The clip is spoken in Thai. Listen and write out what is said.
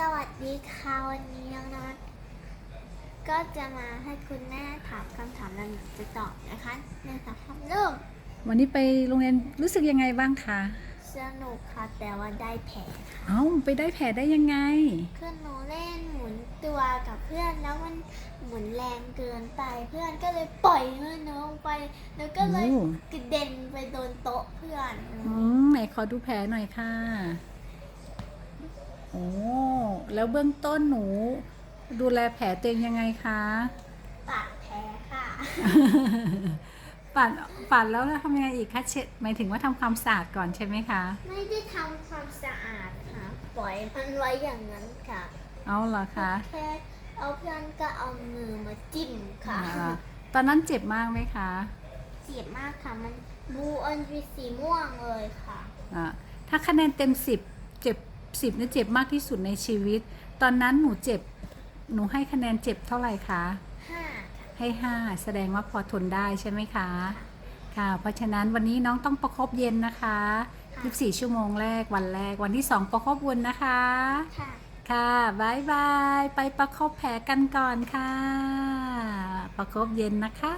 สวัสดีค่ะวันนี้น้องนัทก็จะมาให้คุณแม่ถามคำถามแล้วหนูจะตอบนะคะในสามคำเริ่มวันนี้ไปโรงเรียนรู้สึกยังไงบ้างคะ สนุกค่ะแต่ว่าได้แผลค่ะเอ้าไปได้แผลได้ยังไง คือหนูเล่นหมุนตัวกับเพื่อนแล้วมันหมุนแรงเกินไปเพื่อนก็เลยปล่อยมือหนูลงไป แล้วก็เลยโอ้ กระเด็นไปโดนโต๊ะเพื่อน อืมไหนขอดูแผลหน่อยค่ะ โอ้ แล้วเบื้องต้นหนู ดูแลแผลตัวเองยังไงคะปาดแผลค่ะ ปัดปัดแล้วทำยังไงอีกคะเช็ดหมายถึงว่าทำความสะอาดก่อนใช่ไหมคะ ไม่ได้ทำความสะอาดค่ะ ปล่อยมันไว้อย่างนั้นค่ะ เอาเหรอคะแค่เอาเพื่อนก็เอามือมาจิ้มค่ะอ่าตอนนั้นเจ็บมากไหมคะ เจ็บมากค่ะ มันบูออนเป็นสีม่วงเลยค่ะ อ่า ถ้าคะแนนเต็มสิบเจ็บ สิบเนี่ยเจ็บมากที่สุดในชีวิต ตอนนั้นหนูเจ็บ หนูให้คะแนนเจ็บเท่าไหร่คะห้าให้ห้าแสดงว่าพอทนได้ใช่ไหมคะ ค่ะ เพราะฉะนั้นวันนี้น้องต้องประคบเย็นนะคะ24ชั่วโมงแรกวันแรกวันที่2ประคบวนนะคะ ค่ะ ค่ะบายบาย ไปประคบแผลกันก่อนค่ะ ประคบเย็นนะคะ